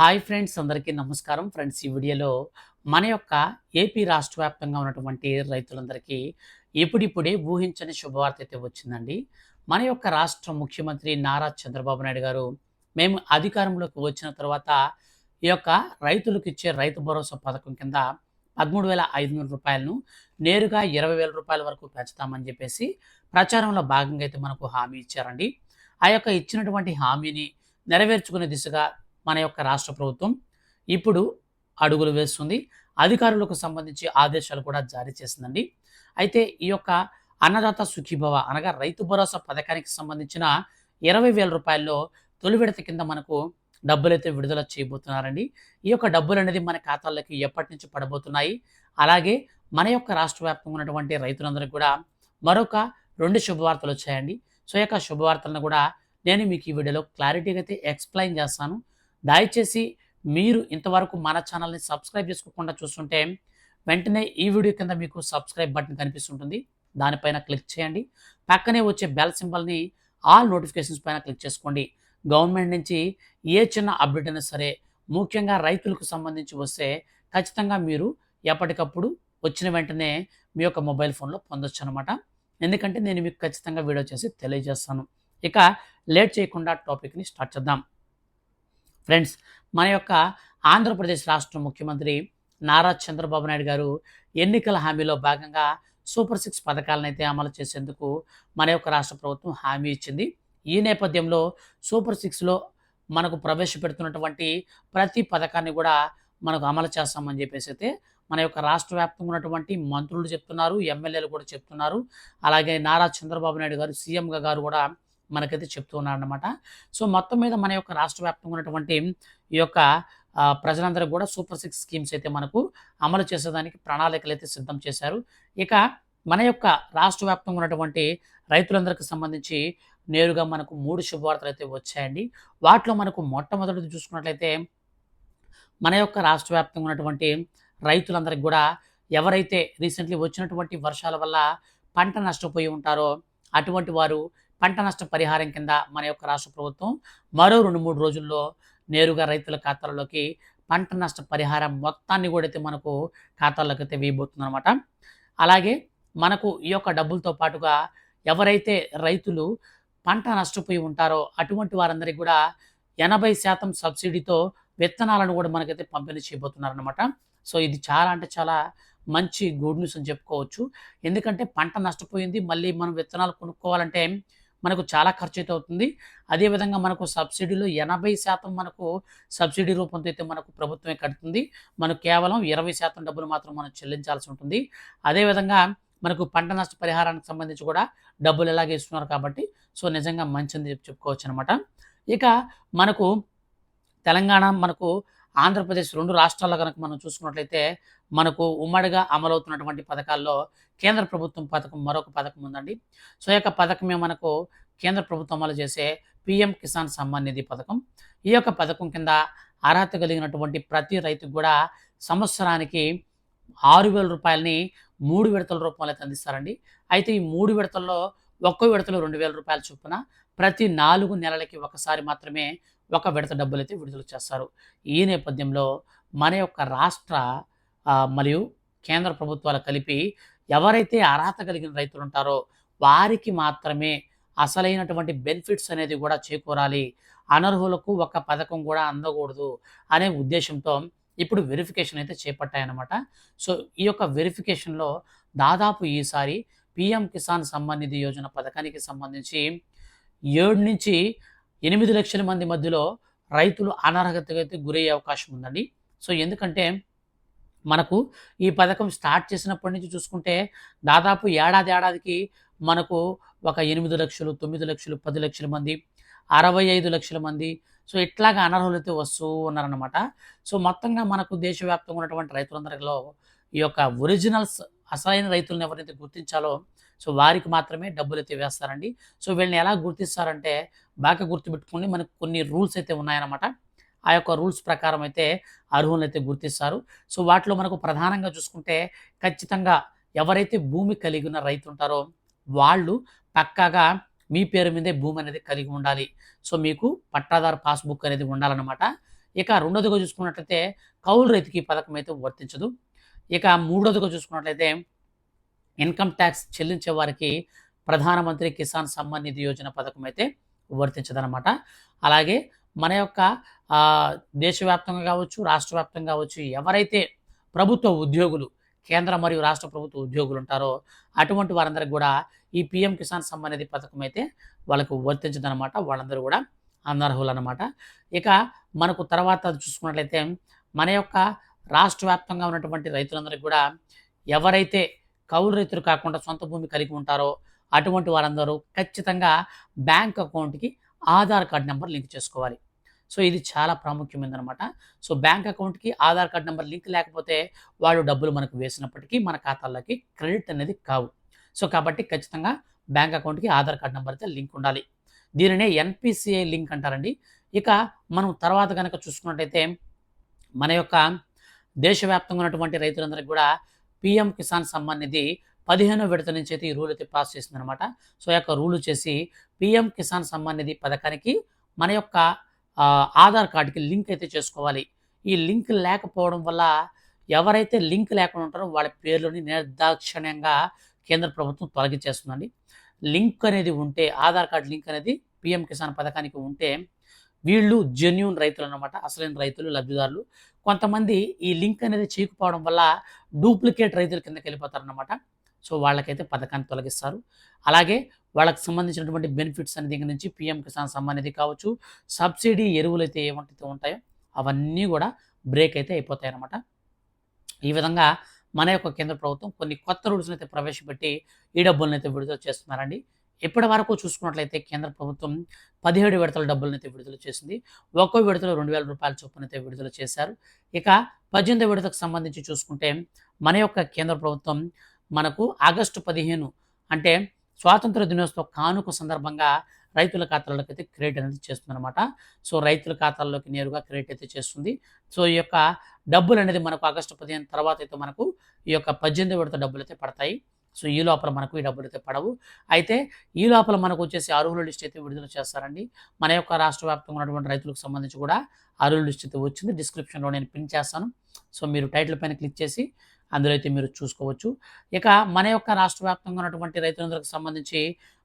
Hi friends అందరికీ నమస్కారం. Friends ఈ వీడియోలో మన యొక్క ఏపీ రాష్ట్ర వ్యాప్తంగా ఉన్నటువంటి రైతులందరికీ ఇప్పుడిప్పుడే ఊహించని శుభవార్త అయితే వచ్చిందండి. మన యొక్క రాష్ట్ర ముఖ్యమంత్రి నారా చంద్రబాబు నాయుడు గారు మేము అధికారంలోకి వచ్చిన తర్వాత ఈ యొక్క రైతులకు ఇచ్చే రైతు భరోసా పథకం కింద పదమూడు వేల ఐదు వందల రూపాయలను నేరుగా ఇరవై వేల రూపాయల వరకు పెంచుతామని చెప్పేసి ప్రచారంలో భాగంగా అయితే మనకు హామీ ఇచ్చారండి. ఆ యొక్క ఇచ్చినటువంటి హామీని నెరవేర్చుకునే దిశగా మన యొక్క రాష్ట్ర ప్రభుత్వం ఇప్పుడు అడుగులు వేస్తుంది. అధికారులకు సంబంధించి ఆదేశాలు కూడా జారీ చేసిందండి. అయితే ఈ యొక్క అన్నదాత సుఖీభవ అనగా రైతు భరోసా పథకానికి సంబంధించిన ఇరవై వేల రూపాయల్లో తొలి విడత కింద మనకు డబ్బులైతే విడుదల చేయబోతున్నారండి. ఈ యొక్క డబ్బులు అనేది మన ఖాతాల్లోకి ఎప్పటి నుంచి పడబోతున్నాయి? అలాగే మన యొక్క రాష్ట్ర వ్యాప్తంగా ఉన్నటువంటి రైతులందరికీ కూడా మరొక రెండు శుభవార్తలు వచ్చాయండి. సో యొక్క శుభవార్తలను కూడా నేను మీకు ఈ వీడియోలో క్లారిటీగా అయితే ఎక్స్ప్లెయిన్ చేస్తాను. దయచేసి మీరు ఇంతవరకు మన ఛానల్ని సబ్స్క్రైబ్ చేసుకోకుండా చూస్తుంటే వెంటనే ఈ వీడియో కింద మీకు సబ్స్క్రైబ్ బటన్ కనిపిస్తుంటుంది. దానిపైన క్లిక్ చేయండి. పక్కనే వచ్చే బెల్ సింబల్ని ఆల్ నోటిఫికేషన్స్ పైన క్లిక్ చేసుకోండి. గవర్నమెంట్ నుంచి ఏ చిన్న అప్డేట్ అయినా సరే ముఖ్యంగా రైతులకు సంబంధించి వస్తే ఖచ్చితంగా మీరు ఎప్పటికప్పుడు వచ్చిన వెంటనే మీ యొక్క మొబైల్ ఫోన్లో పొందొచ్చు అనమాట ఎందుకంటే నేను మీకు ఖచ్చితంగా వీడియో చేసి తెలియజేస్తాను. ఇక లేట్ చేయకుండా టాపిక్ని స్టార్ట్ చేద్దాం. ఫ్రెండ్స్ మన యొక్క ఆంధ్రప్రదేశ్ రాష్ట్ర ముఖ్యమంత్రి నారా చంద్రబాబు నాయుడు గారు ఎన్నికల హామీలో భాగంగా సూపర్ సిక్స్ పథకాలను అయితే అమలు చేసేందుకు మన యొక్క రాష్ట్ర ప్రభుత్వం హామీ ఇచ్చింది. ఈ నేపథ్యంలో సూపర్ సిక్స్లో మనకు ప్రవేశపెడుతున్నటువంటి ప్రతి పథకాన్ని కూడా మనకు అమలు చేస్తామని చెప్పేసి అయితే మన యొక్క రాష్ట్ర వ్యాప్తంగా ఉన్నటువంటి మంత్రులు చెప్తున్నారు ఎమ్మెల్యేలు కూడా చెప్తున్నారు. అలాగే నారా చంద్రబాబు నాయుడు గారు సీఎంగా గారు కూడా మనకైతే చెప్తూ ఉన్నారనమాట సో మొత్తం మీద మన యొక్క రాష్ట్ర వ్యాప్తంగా ఉన్నటువంటి ఈ యొక్క ప్రజలందరూ కూడా సూపర్ సిక్స్ స్కీమ్స్ అయితే మనకు అమలు చేసేదానికి ప్రణాళికలు అయితే సిద్ధం చేశారు. ఇక మన యొక్క రాష్ట్ర వ్యాప్తంగా ఉన్నటువంటి రైతులందరికీ సంబంధించి నేరుగా మనకు మూడు శుభవార్తలు అయితే వచ్చాయండి. వాటిలో మనకు మొట్టమొదటిది చూసుకున్నట్లయితే మన యొక్క రాష్ట్ర వ్యాప్తంగా ఉన్నటువంటి రైతులందరికీ కూడా ఎవరైతే రీసెంట్లీ వచ్చినటువంటి వర్షాల వల్ల పంట నష్టపోయి ఉంటారో అటువంటి వారు పంట నష్ట పరిహారం కింద మన యొక్క రాష్ట్ర ప్రభుత్వం మరో రెండు మూడు రోజుల్లో నేరుగా రైతుల ఖాతాల్లోకి పంట నష్ట పరిహారం మొత్తాన్ని కూడా అయితే మనకు ఖాతాల్లోకి అయితే వేయబోతుంది అనమాట అలాగే మనకు ఈ యొక్క డబ్బులతో పాటుగా ఎవరైతే రైతులు పంట నష్టపోయి ఉంటారో అటువంటి వారందరికీ కూడా ఎనభై శాతం సబ్సిడీతో విత్తనాలను కూడా మనకైతే పంపిణీ చేయబోతున్నారనమాట సో ఇది చాలా అంటే చాలా మంచి గుడ్ న్యూస్ అని చెప్పుకోవచ్చు. ఎందుకంటే పంట నష్టపోయింది మళ్ళీ మనం విత్తనాలు కొనుక్కోవాలంటే మనకు చాలా ఖర్చు అయితే అవుతుంది అదేవిధంగా మనకు సబ్సిడీలో ఎనభై శాతం మనకు సబ్సిడీ రూపంతో అయితే మనకు ప్రభుత్వమే కడుతుంది. మనకు కేవలం ఇరవై శాతం డబ్బులు మాత్రం మనం చెల్లించాల్సి ఉంటుంది. అదేవిధంగా మనకు పంట నష్ట పరిహారానికి సంబంధించి కూడా డబ్బులు ఎలాగే ఇస్తున్నారు కాబట్టి సో నిజంగా మంచిది చెప్పి చెప్పుకోవచ్చు అనమాట ఇక మనకు తెలంగాణ మనకు ఆంధ్రప్రదేశ్ రెండు రాష్ట్రాల్లో కనుక మనం చూసుకున్నట్లయితే మనకు ఉమ్మడిగా అమలవుతున్నటువంటి పథకాల్లో కేంద్ర ప్రభుత్వం పథకం మరొక పథకం ఉందండి. సో ఈ యొక్క పథకమే మనకు కేంద్ర ప్రభుత్వం అమలు చేసే పిఎం కిసాన్ సమ్మాన్ నిధి పథకం. ఈ యొక్క పథకం కింద అర్హత కలిగినటువంటి ప్రతి రైతుకు కూడా సంవత్సరానికి ఆరు వేల రూపాయలని మూడు విడతల రూపంలో అయితే అందిస్తారండి. అయితే ఈ మూడు విడతల్లో ఒక్కో విడతలో రెండు వేల రూపాయల చొప్పున ప్రతి నాలుగు నెలలకి ఒకసారి మాత్రమే ఒక విడత డబ్బులు అయితే విడుదల చేస్తారు. ఈ నేపథ్యంలో మన యొక్క రాష్ట్ర మరియు కేంద్ర ప్రభుత్వాలు కలిపి ఎవరైతే అర్హత కలిగిన రైతులు ఉంటారో వారికి మాత్రమే అసలైనటువంటి బెనిఫిట్స్ అనేది కూడా చేకూరాలి. అనర్హులకు ఒక పథకం కూడా అందకూడదు అనే ఉద్దేశంతో ఇప్పుడు వెరిఫికేషన్ అయితే చేపట్టాయన్నమాట. సో ఈ యొక్క వెరిఫికేషన్లో దాదాపు ఈసారి పిఎం కిసాన్ సమ్మాన్ నిధి యోజన పథకానికి సంబంధించి ఏడు నుంచి ఎనిమిది లక్షల మంది మధ్యలో రైతులు అనర్హతకు అయితే గురయ్యే అవకాశం ఉందండి. సో ఎందుకంటే మనకు ఈ పథకం స్టార్ట్ చేసినప్పటి నుంచి చూసుకుంటే దాదాపు ఏడాది ఏడాదికి మనకు ఒక ఎనిమిది లక్షలు తొమ్మిది లక్షలు పది లక్షల మంది అరవై ఐదు లక్షల మంది సో ఇట్లాగా అనర్హులైతే వస్తూ ఉన్నారనమాట సో మొత్తంగా మనకు దేశవ్యాప్తంగా ఉన్నటువంటి రైతులందరిలో ఈ యొక్క ఒరిజినల్స్ అసలైన రైతులను ఎవరైతే గుర్తించాలో సో వారికి మాత్రమే డబ్బులు అయితే వేస్తారండి. సో వీళ్ళని ఎలా గుర్తిస్తారంటే బాగా గుర్తుపెట్టుకుని మనకు కొన్ని రూల్స్ అయితే ఉన్నాయన్నమాట. ఆ యొక్క రూల్స్ ప్రకారం అయితే అర్హులను అయితే గుర్తిస్తారు. సో వాటిలో మనకు ప్రధానంగా చూసుకుంటే ఖచ్చితంగా ఎవరైతే భూమి కలిగి ఉన్న రైతు ఉంటారో వాళ్ళు పక్కాగా మీ పేరు మీదే భూమి అనేది కలిగి ఉండాలి. సో మీకు పట్టాదారు పాస్బుక్ అనేది ఉండాలన్నమాట. ఇక రెండోదిగా చూసుకున్నట్లయితే కౌలు రైతుకి పథకం అయితే వర్తించదు. ఇక మూడోదిగా చూసుకున్నట్లయితే ఇన్కమ్ ట్యాక్స్ చెల్లించే వారికి ప్రధానమంత్రి కిసాన్ సమ్మాన్ నిధి యోజన పథకం అయితే వర్తించదనమాట అలాగే మన యొక్క దేశవ్యాప్తంగా కావచ్చు రాష్ట్ర వ్యాప్తంగా కావచ్చు ఎవరైతే ప్రభుత్వ ఉద్యోగులు కేంద్ర మరియు రాష్ట్ర ప్రభుత్వ ఉద్యోగులు ఉంటారో అటువంటి వారందరికి కూడా ఈ పిఎం కిసాన్ సమ్మాన్ నిధి పథకం అయితే వాళ్ళకు వర్తించదనమాట వాళ్ళందరూ కూడా అనర్హులు అనమాట ఇక మనకు తర్వాత చూసుకున్నట్లయితే మన యొక్క రాష్ట్ర వ్యాప్తంగా ఉన్నటువంటి రైతులందరికీ కూడా ఎవరైతే కౌలు రైతులు కాకుండా సొంత భూమి కలిగి ఉంటారో అటువంటి వారందరూ ఖచ్చితంగా బ్యాంక్ అకౌంట్కి ఆధార్ కార్డ్ నెంబర్ లింక్ చేసుకోవాలి. సో ఇది చాలా ప్రాముఖ్యమైనదనమాట సో బ్యాంక్ అకౌంట్కి ఆధార్ కార్డ్ నెంబర్ లింక్ లేకపోతే వాళ్ళు డబ్బులు మనకు వేసినప్పటికీ మన ఖాతాల్లోకి క్రెడిట్ అనేది కావు. సో కాబట్టి ఖచ్చితంగా బ్యాంక్ అకౌంట్కి ఆధార్ కార్డ్ నెంబర్ అయితే లింక్ ఉండాలి. దీనినే ఎన్పిసిఐ లింక్ అంటారండి. ఇక మనం తర్వాత కనుక చూసుకున్నట్టయితే మన యొక్క దేశవ్యాప్తంగా ఉన్నటువంటి రైతులందరికీ కూడా పిఎం కిసాన్ సమ్మాన్ నిధి పదిహేనో విడత నుంచి అయితే ఈ రూల్ అయితే పాస్ చేసింది అనమాట సో యొక్క రూల్ చేసి పిఎం కిసాన్ సమ్మాన్ నిధి పథకానికి మన యొక్క ఆధార్ కార్డుకి లింక్ అయితే చేసుకోవాలి. ఈ లింక్ లేకపోవడం వల్ల ఎవరైతే లింక్ లేకుండా ఉంటారో వాళ్ళ పేర్లని నిర్దాక్షిణ్యంగా కేంద్ర ప్రభుత్వం తొలగించేస్తుందండి. లింక్ అనేది ఉంటే ఆధార్ కార్డు లింక్ అనేది పిఎం కిసాన్ పథకానికి ఉంటే వీళ్ళు జెన్యున్ రైతులు అనమాట అసలైన రైతులు లబ్ధిదారులు. కొంతమంది ఈ లింక్ అనేది చేయకపోవడం వల్ల డూప్లికేట్ రైతుల కిందకి వెళ్ళిపోతారనమాట సో వాళ్ళకైతే పథకాన్ని తొలగిస్తారు. అలాగే వాళ్ళకి సంబంధించినటువంటి బెనిఫిట్స్ అనే దగ్గర నుంచి పిఎం కిసాన్ సమ్మాన్ నిధి కావచ్చు సబ్సిడీ ఎరువులు అయితే ఏమంటైతే ఉంటాయో అవన్నీ కూడా బ్రేక్ అయితే అయిపోతాయి అన్నమాట ఈ విధంగా మన యొక్క కేంద్ర ప్రభుత్వం కొన్ని కొత్త రూల్స్ని అయితే ప్రవేశపెట్టి ఈ డబ్బులను అయితే విడుదల చేస్తున్నారండి. ఇప్పటి వరకు చూసుకున్నట్లయితే కేంద్ర ప్రభుత్వం పదిహేడు విడతల డబ్బులను అయితే విడుదల చేసింది. ఒక్కో విడతలో రెండు వేల రూపాయల చొప్పున అయితే విడుదల చేశారు. ఇక పద్దెనిమిది విడతకు సంబంధించి చూసుకుంటే మన యొక్క కేంద్ర ప్రభుత్వం మనకు ఆగస్టు పదిహేను అంటే స్వాతంత్ర దినోత్సవ కానుక సందర్భంగా రైతుల ఖాతాల్లోకి అయితే క్రెడిట్ అనేది చేస్తుందన్నమాట. సో రైతుల ఖాతాల్లోకి నేరుగా క్రెడిట్ అయితే చేస్తుంది. సో ఈ యొక్క డబ్బులు అనేది మనకు ఆగస్టు పదిహేను తర్వాత అయితే మనకు ఈ యొక్క పద్దెనిమిది విడత డబ్బులు అయితే పడతాయి. సో ఈ లోపల మనకు ఈ డబ్బులు అయితే పడవు. అయితే ఈ లోపల మనకు వచ్చేసి అర్హుల లిస్ట్ అయితే విడుదల చేస్తారండి. మన యొక్క రాష్ట్ర వ్యాప్తంగా ఉన్నటువంటి రైతులకు సంబంధించి కూడా అర్హుల లిస్ట్ అయితే వచ్చింది. డిస్క్రిప్షన్లో నేను పిన్ చేస్తాను. సో మీరు టైటిల్ పైన క్లిక్ చేసి అందులో అయితే మీరు చూసుకోవచ్చు. ఇక మన యొక్క రాష్ట్ర వ్యాప్తంగా ఉన్నటువంటి రైతులందరికి సంబంధించి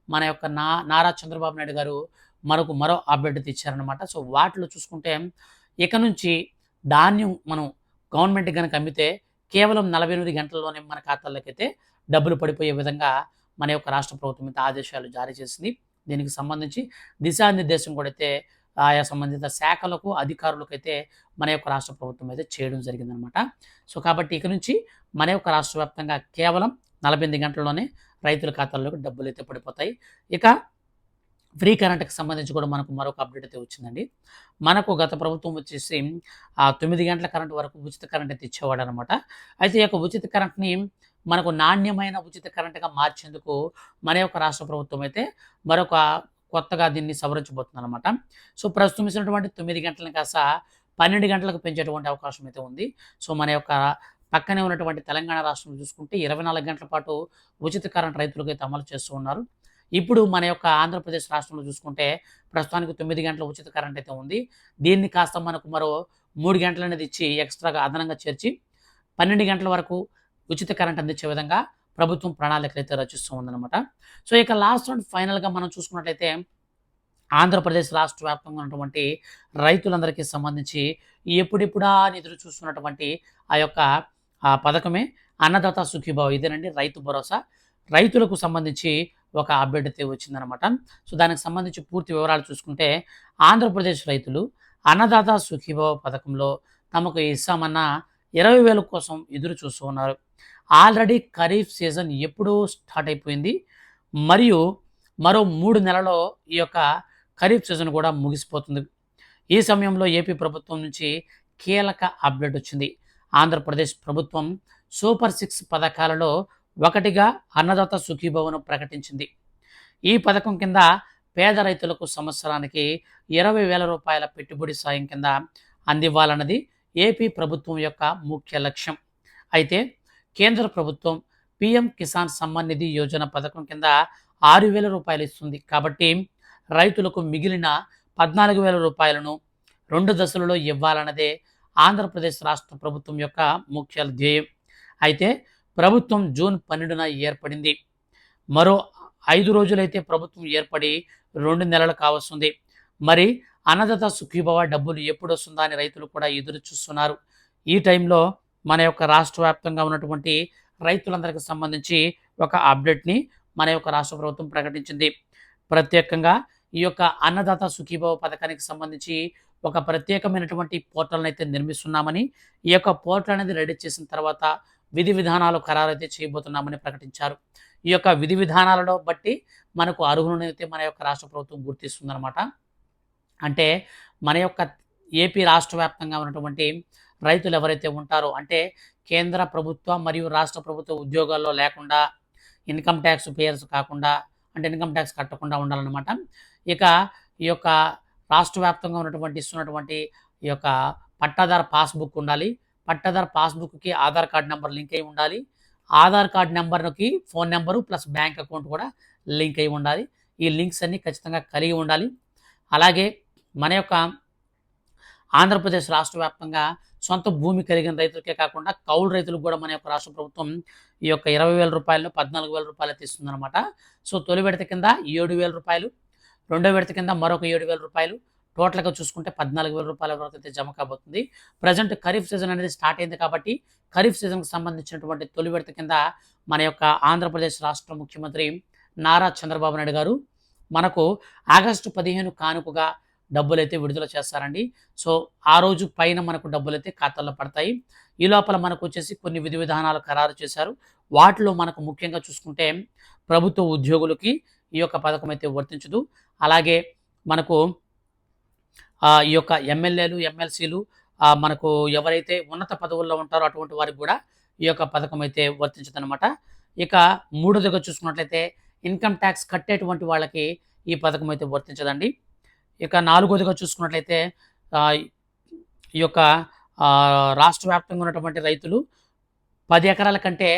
మన యొక్క నా నారా చంద్రబాబు నాయుడు గారు మనకు మరో అప్డేట్ ఇచ్చారనమాట సో వాటిలో చూసుకుంటే ఇక నుంచి ధాన్యం మనం గవర్నమెంట్ కనుక అమ్మితే కేవలం నలభై ఎనిమిది గంటల్లోనే మన ఖాతాలకైతే డబ్బులు పడిపోయే విధంగా మన యొక్క రాష్ట్ర ప్రభుత్వం అయితే ఆదేశాలు జారీ చేసింది. దీనికి సంబంధించి దిశానిర్దేశం కూడా అయితే ఆయా సంబంధిత శాఖలకు అధికారులకు అయితే మన యొక్క రాష్ట్ర ప్రభుత్వం అయితే చేయడం జరిగిందనమాట. సో కాబట్టి ఇక నుంచి మన యొక్క రాష్ట్ర వ్యాప్తంగా కేవలం నలభై ఎనిమిది గంటల్లోనే రైతుల ఖాతాల్లోకి డబ్బులు అయితే పడిపోతాయి. ఇక ఫ్రీ కరెంట్కి సంబంధించి కూడా మనకు మరొక అప్డేట్ అయితే వచ్చిందండి. మనకు గత ప్రభుత్వం వచ్చేసి ఆ తొమ్మిది గంటల కరెంట్ వరకు ఉచిత కరెంట్ అయితే ఇచ్చేవాడు అనమాట అయితే ఈ యొక్క ఉచిత కరెంట్ని మనకు నాణ్యమైన ఉచిత కరెంట్గా మార్చేందుకు మన యొక్క రాష్ట్ర ప్రభుత్వం అయితే మరొక కొత్తగా దీన్ని సవరించబోతుంది అనమాట సో ప్రస్తుతం ఇచ్చినటువంటి తొమ్మిది గంటలను కాస్త పన్నెండు గంటలకు పెంచేటువంటి అవకాశం అయితే ఉంది. సో మన యొక్క పక్కనే ఉన్నటువంటి తెలంగాణ రాష్ట్రం చూసుకుంటే ఇరవై నాలుగు గంటల పాటు ఉచిత కరెంట్ రైతులకు అయితే అమలు చేస్తూ ఉన్నారు. ఇప్పుడు మన యొక్క ఆంధ్రప్రదేశ్ రాష్ట్రంలో చూసుకుంటే ప్రస్తుతానికి తొమ్మిది గంటల ఉచిత కరెంట్ అయితే ఉంది. దీన్ని కాస్త మనకు మరో మూడు గంటలు అనేది ఇచ్చి ఎక్స్ట్రాగా అదనంగా చేర్చి పన్నెండు గంటల వరకు ఉచిత కరెంట్ అందించే విధంగా ప్రభుత్వం ప్రణాళికలు అయితే రచిస్తూ ఉందన్నమాట. సో ఇక లాస్ట్ అండ్ ఫైనల్గా మనం చూసుకున్నట్లయితే ఆంధ్రప్రదేశ్ రాష్ట్ర వ్యాప్తంగా ఉన్నటువంటి రైతులందరికీ సంబంధించి ఎప్పుడెప్పుడా అని ఎదురు చూస్తున్నటువంటి ఆ యొక్క పథకమే అన్నదాత సుఖీభావ. ఇదేనండి రైతు భరోసా. రైతులకు సంబంధించి ఒక అప్డేట్ అయితే వచ్చిందనమాట సో దానికి సంబంధించి పూర్తి వివరాలు చూసుకుంటే ఆంధ్రప్రదేశ్ రైతులు అన్నదాత సుఖీభావ పథకంలో తమకు ఇస్తామన్న ఇరవై వేల కోసం ఎదురు చూస్తూ ఉన్నారు. ఆల్రెడీ ఖరీఫ్ సీజన్ ఎప్పుడూ స్టార్ట్ అయిపోయింది. మరియు మరో మూడు నెలలో ఈ యొక్క ఖరీఫ్ సీజన్ కూడా ముగిసిపోతుంది. ఈ సమయంలో ఏపీ ప్రభుత్వం నుంచి కీలక అప్డేట్ వచ్చింది. ఆంధ్రప్రదేశ్ ప్రభుత్వం సూపర్ సిక్స్ పథకాలలో ఒకటిగా అన్నదాత సుఖీభవను ప్రకటించింది. ఈ పథకం కింద పేద రైతులకు సంవత్సరానికి ఇరవై వేల రూపాయల పెట్టుబడి సాయం కింద అందివ్వాలన్నది ఏపీ ప్రభుత్వం యొక్క ముఖ్య లక్ష్యం. అయితే కేంద్ర ప్రభుత్వం పిఎం కిసాన్ సమ్మాన్ నిధి యోజన పథకం కింద ఆరు వేల రూపాయలు ఇస్తుంది. కాబట్టి రైతులకు మిగిలిన పద్నాలుగు వేల రూపాయలను రెండు దశలలో ఇవ్వాలన్నదే ఆంధ్రప్రదేశ్ రాష్ట్ర ప్రభుత్వం యొక్క ముఖ్య ధ్యేయం. అయితే ప్రభుత్వం జూన్ పన్నెండున ఏర్పడింది. మరో ఐదు రోజులైతే ప్రభుత్వం ఏర్పడి రెండు నెలలు కావస్తుంది. మరి అన్నదాత సుఖీభవ డబ్బులు ఎప్పుడు వస్తుందా అని రైతులు కూడా ఎదురు చూస్తున్నారు ఈ టైంలో మన యొక్క రాష్ట్ర వ్యాప్తంగా ఉన్నటువంటి రైతులందరికీ సంబంధించి ఒక అప్డేట్ని మన యొక్క రాష్ట్ర ప్రభుత్వం ప్రకటించింది. ప్రత్యేకంగా ఈ యొక్క అన్నదాత సుఖీభవ పథకానికి సంబంధించి ఒక ప్రత్యేకమైనటువంటి పోర్టల్ని అయితే నిర్మిస్తున్నామని ఈ యొక్క పోర్టల్ అనేది రెడీ చేసిన తర్వాత విధి విధానాలు ఖరారు అయితే చేయబోతున్నామని ప్రకటించారు. ఈ యొక్క విధి విధానాలను బట్టి మనకు అర్హులను అయితే మన యొక్క రాష్ట్ర ప్రభుత్వం గుర్తిస్తుందన్నమాట. అంటే మన యొక్క ఏపీ రాష్ట్ర వ్యాప్తంగా ఉన్నటువంటి రైతులు ఎవరైతే ఉంటారో అంటే కేంద్ర ప్రభుత్వ మరియు రాష్ట్ర ప్రభుత్వ ఉద్యోగాల్లో లేకుండా ఇన్కమ్ ట్యాక్స్ పేయర్స్ కాకుండా అంటే ఇన్కమ్ ట్యాక్స్ కట్టకుండా ఉండాలన్నమాట. ఇక ఈ యొక్క రాష్ట్ర వ్యాప్తంగా ఉన్నటువంటి ఇస్తున్నటువంటి ఈ యొక్క పట్టాదార్ పాస్బుక్ ఉండాలి. పట్టాదార్ పాస్బుక్కి ఆధార్ కార్డ్ నెంబర్ లింక్ అయి ఉండాలి. ఆధార్ కార్డ్ నెంబర్కి phone number plus bank account కూడా లింక్ అయి ఉండాలి. ఈ లింక్స్ అన్నీ ఖచ్చితంగా కలిగి ఉండాలి. అలాగే మన యొక్క ఆంధ్రప్రదేశ్ రాష్ట్ర వ్యాప్తంగా సొంత భూమి కలిగిన రైతులకే కాకుండా కౌలు రైతులకు కూడా మన యొక్క రాష్ట్ర ప్రభుత్వం ఈ యొక్క ఇరవై వేల రూపాయలు పద్నాలుగు వేల రూపాయలు తీస్తుందన్నమాట. సో తొలి విడత కింద ఏడు వేల రూపాయలు రెండో విడత కింద మరొక ఏడు వేల రూపాయలు టోటల్గా చూసుకుంటే పద్నాలుగు వేల రూపాయల వరకు అయితే జమ కాబోతుంది. ప్రజెంట్ ఖరీఫ్ సీజన్ అనేది స్టార్ట్ అయింది కాబట్టి ఖరీఫ్ సీజన్కి సంబంధించినటువంటి తొలి విడత కింద మన యొక్క ఆంధ్రప్రదేశ్ రాష్ట్ర ముఖ్యమంత్రి నారా చంద్రబాబు నాయుడు గారు మనకు ఆగస్టు పదిహేను కానుకగా డబ్బులు అయితే విడుదల చేస్తారండి. సో ఆ రోజు పైన మనకు డబ్బులు అయితే ఖాతాల్లో పడతాయి. ఈ లోపల మనకు వచ్చేసి కొన్ని విధి విధానాలు ఖరారు చేశారు. వాటిలో మనకు ముఖ్యంగా చూసుకుంటే ప్రభుత్వ ఉద్యోగులకి ఈ యొక్క పథకం అయితే వర్తించదు. అలాగే మనకు ఈ యొక్క ఎమ్మెల్యేలు ఎమ్మెల్సీలు మనకు ఎవరైతే ఉన్నత పదవుల్లో ఉంటారో అటువంటి వారికి కూడా ఈ యొక్క పథకం అయితే వర్తించదనమాట ఇక మూడోదిగా చూసుకున్నట్లయితే ఇన్కమ్ ట్యాక్స్ కట్టేటువంటి వాళ్ళకి ఈ పథకం అయితే వర్తించదండి. ఇక నాలుగోదిగా చూసుకున్నట్లయితే ఈ యొక్క రాష్ట్ర వ్యాప్తంగా ఉన్నటువంటి రైతులు పది ఎకరాల కంటే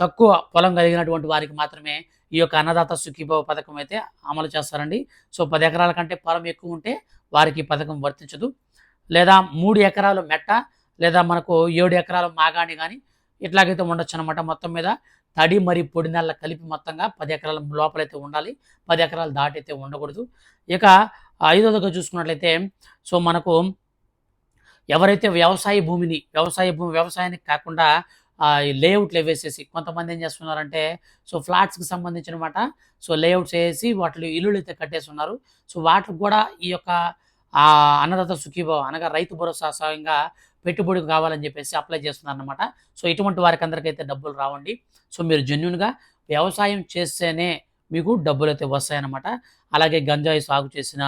తక్కువ పొలం కలిగినటువంటి వారికి మాత్రమే ఈ యొక్క అన్నదాత సుఖీభవ పథకం అయితే అమలు చేస్తారండి. సో పది ఎకరాల కంటే పొలం ఎక్కువ ఉంటే వారికి ఈ పథకం వర్తించదు. లేదా మూడు ఎకరాలు మెట్ట లేదా మనకు ఏడు ఎకరాలు మాగాణి కానీ ఇట్లాగైతే ఉండొచ్చు అనమాట మొత్తం మీద. తడి మరి పొడి నెలల కలిపి మొత్తంగా పది ఎకరాల లోపలైతే ఉండాలి. పది ఎకరాలు దాటైతే ఉండకూడదు. ఇక ఐదోదిగా చూసుకున్నట్లయితే సో మనకు ఎవరైతే వ్యవసాయ భూమిని వ్యవసాయ భూమి వ్యవసాయానికి కాకుండా లేఅవుట్లు వేసేసి కొంతమంది ఏం చేస్తున్నారంటే సో ఫ్లాట్స్కి సంబంధించిన మాట సో లేఅవుట్స్ వేసి వాటిలో ఇల్లులు అయితే కట్టేస్తున్నారు. సో వాటికి కూడా ఈ యొక్క అన్నదాత సుఖీభావ అనగా రైతు భరోసా సాయంగా పెట్టుబడి కావాలని చెప్పేసి అప్లై చేస్తున్నారు అనమాట సో ఇటువంటి వారికి అందరికైతే డబ్బులు రావండి. సో మీరు జెన్యున్గా వ్యవసాయం చేస్తేనే మీకు డబ్బులు అయితే వస్తాయన్నమాట. అలాగే గంజాయి సాగు చేసిన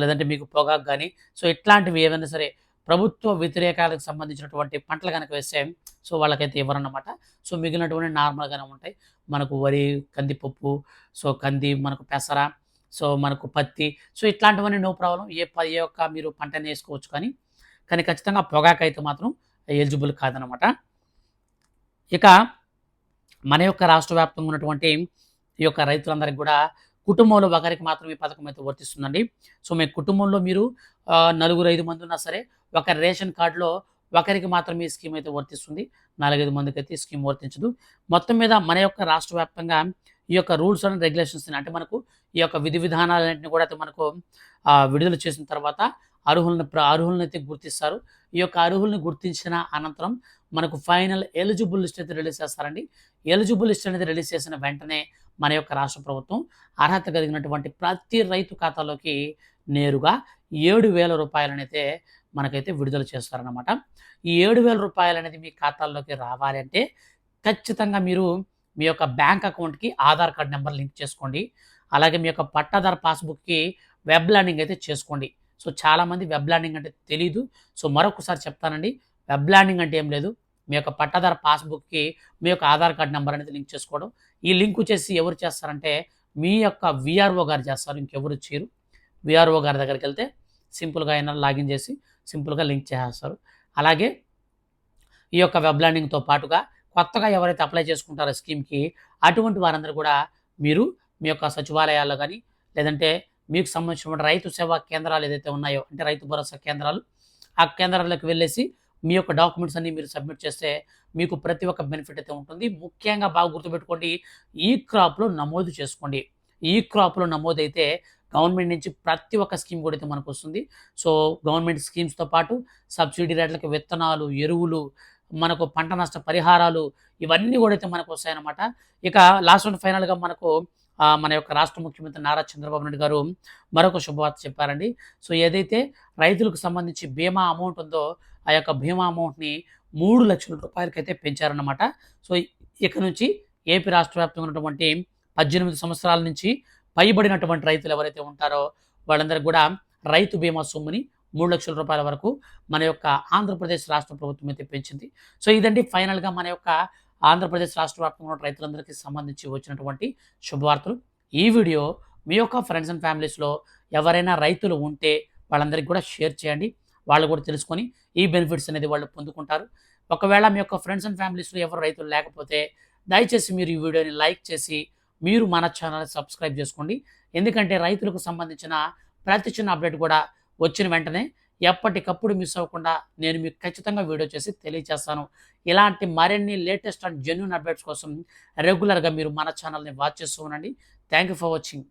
లేదంటే మీకు పొగాకు కానీ సో ఇట్లాంటివి ఏవైనా సరే ప్రభుత్వ వ్యతిరేకాలకు సంబంధించినటువంటి పంటలు కనుక వేస్తే సో వాళ్ళకైతే ఇవ్వరన్నమాట. సో మిగిలినటువంటి నార్మల్గానే ఉంటాయి. మనకు వరి కందిపప్పు సో కంది మనకు పెసర సో మనకు పత్తి సో ఇట్లాంటివన్నీ నో ప్రాబ్లం. ఏ ఏ ఒక్క మీరు పంటని వేసుకోవచ్చు కానీ కానీ ఖచ్చితంగా పొగాకు అయితే మాత్రం ఎలిజిబుల్ కాదనమాట ఇక మన యొక్క రాష్ట్ర వ్యాప్తంగా ఉన్నటువంటి ఈ యొక్క రైతులందరికీ కూడా కుటుంబంలో ఒకరికి మాత్రం ఈ పథకం అయితే వర్తిస్తుందండి. సో మీ కుటుంబంలో మీరు నలుగురు ఐదు మంది ఉన్నా సరే ఒక రేషన్ కార్డులో ఒకరికి మాత్రమే ఈ స్కీమ్ అయితే వర్తిస్తుంది. నాలుగైదు మందికి అయితే ఈ స్కీమ్ వర్తించదు. మొత్తం మీద మన యొక్క రాష్ట్ర వ్యాప్తంగా ఈ యొక్క రూల్స్ అండ్ రెగ్యులేషన్స్ అంటే మనకు ఈ యొక్క విధి విధానాలన్నింటినీ కూడా అయితే మనకు విడుదల చేసిన తర్వాత అర్హులను ప్ర- అర్హులను అయితే గుర్తిస్తారు. ఈ యొక్క అర్హుల్ని గుర్తించిన అనంతరం మనకు ఫైనల్ ఎలిజిబుల్ లిస్ట్ అయితే రిలీజ్ చేస్తారండి. ఎలిజిబుల్ లిస్ట్ అనేది రిలీజ్ చేసిన వెంటనే మన యొక్క రాష్ట్ర ప్రభుత్వం అర్హత కలిగినటువంటి ప్రతి రైతు ఖాతాలోకి నేరుగా ఏడు వేల రూపాయలనైతే మనకైతే విడుదల చేస్తారనమాట ఈ ఏడు వేల రూపాయలు అనేది మీ ఖాతాల్లోకి రావాలంటే ఖచ్చితంగా మీరు మీ యొక్క బ్యాంక్ అకౌంట్కి ఆధార్ కార్డ్ నెంబర్ లింక్ చేసుకోండి. అలాగే మీ యొక్క పట్టాదార్ పాస్బుక్కి వెబ్ ల్యాండింగ్ అయితే చేసుకోండి. సో చాలామంది వెబ్ ల్యాండింగ్ అంటే తెలీదు. సో మరొకసారి చెప్తానండి. వెబ్ ల్యాండింగ్ అంటే ఏం లేదు. మీ యొక్క పట్టాదార్ పాస్బుక్కి మీ యొక్క ఆధార్ కార్డ్ నెంబర్ అనేది లింక్ చేసుకోవడం. ఈ లింక్ వచ్చేసి ఎవరు చేస్తారంటే మీ యొక్క విఆర్ఓ గారు చేస్తారు ఇంకెవరు చేయరు. విఆర్ఓ గారి దగ్గరికి వెళ్తే సింపుల్గా అయినా లాగిన్ చేసి సింపుల్గా లింక్ చేసేస్తారు. అలాగే ఈ యొక్క వెబ్ ల్యాండింగ్తో పాటుగా కొత్తగా ఎవరైతే అప్లై చేసుకుంటారో స్కీమ్కి అటువంటి వారందరూ కూడా మీరు మీ యొక్క సచివాలయాల్లో కానీ లేదంటే మీకు సంబంధించినటువంటి రైతు సేవా కేంద్రాలు ఏదైతే ఉన్నాయో అంటే రైతు భరోసా కేంద్రాలు ఆ కేంద్రాలకు వెళ్ళేసి మీ యొక్క డాక్యుమెంట్స్ అన్ని మీరు సబ్మిట్ చేస్తే మీకు ప్రతి ఒక్క బెనిఫిట్ అయితే ఉంటుంది. ముఖ్యంగా బాగా గుర్తుపెట్టుకోండి ఈ క్రాప్లో నమోదు చేసుకోండి. ఈ క్రాప్లో నమోదైతే గవర్నమెంట్ నుంచి ప్రతి ఒక్క స్కీమ్ కూడా అయితే మనకు వస్తుంది. సో గవర్నమెంట్ స్కీమ్స్తో పాటు సబ్సిడీ రేట్లకు విత్తనాలు ఎరువులు మనకు పంట నష్ట పరిహారాలు ఇవన్నీ కూడా అయితే మనకు వస్తాయన్నమాట. ఇక లాస్ట్ అండ్ ఫైనల్గా మనకు మన యొక్క రాష్ట్ర ముఖ్యమంత్రి నారా చంద్రబాబు నాయుడు గారు మరొక శుభవార్త చెప్పారండి. సో ఏదైతే రైతులకు సంబంధించి బీమా అమౌంట్ ఉందో ఆ యొక్క భీమా అమౌంట్ని మూడు లక్షల రూపాయలకైతే పెంచారన్నమాట. సో ఇక నుంచి ఏపీ రాష్ట్ర వ్యాప్తంగా ఉన్నటువంటి పద్దెనిమిది సంవత్సరాల నుంచి పైబడినటువంటి రైతులు ఎవరైతే ఉంటారో వాళ్ళందరికీ కూడా రైతు బీమా సొమ్ముని మూడు లక్షల రూపాయల వరకు మన యొక్క ఆంధ్రప్రదేశ్ రాష్ట్ర ప్రభుత్వం అయితే పెంచింది. సో ఇదండి ఫైనల్గా మన యొక్క ఆంధ్రప్రదేశ్ రాష్ట్ర వ్యాప్తంగా ఉన్న రైతులందరికీ సంబంధించి వచ్చినటువంటి శుభవార్తలు. ఈ వీడియో మీ యొక్క ఫ్రెండ్స్ అండ్ ఫ్యామిలీస్లో ఎవరైనా రైతులు ఉంటే వాళ్ళందరికీ కూడా షేర్ చేయండి. వాళ్ళు కూడా తెలుసుకొని ఈ బెనిఫిట్స్ అనేది వాళ్ళు పొందుకుంటారు. ఒకవేళ మీ యొక్క ఫ్రెండ్స్ అండ్ ఫ్యామిలీస్లో ఎవరు రైతులు లేకపోతే దయచేసి మీరు ఈ వీడియోని లైక్ చేసి మీరు మన ఛానల్ సబ్స్క్రైబ్ చేసుకోండి. ఎందుకంటే రైతులకు సంబంధించిన ప్రతి చిన్న అప్డేట్ కూడా వచ్చిన వెంటనే ఎప్పటికప్పుడు మిస్ అవ్వకుండా నేను మీకు ఖచ్చితంగా వీడియో చేసి తెలియజేస్తాను ఇలాంటి మరిన్ని లేటెస్ట్ అండ్ జెన్యున్ అప్డేట్స్ కోసం రెగ్యులర్గా మీరు మన ఛానల్ని వాచ్ చేస్తూ ఉండండి. Thank you for watching.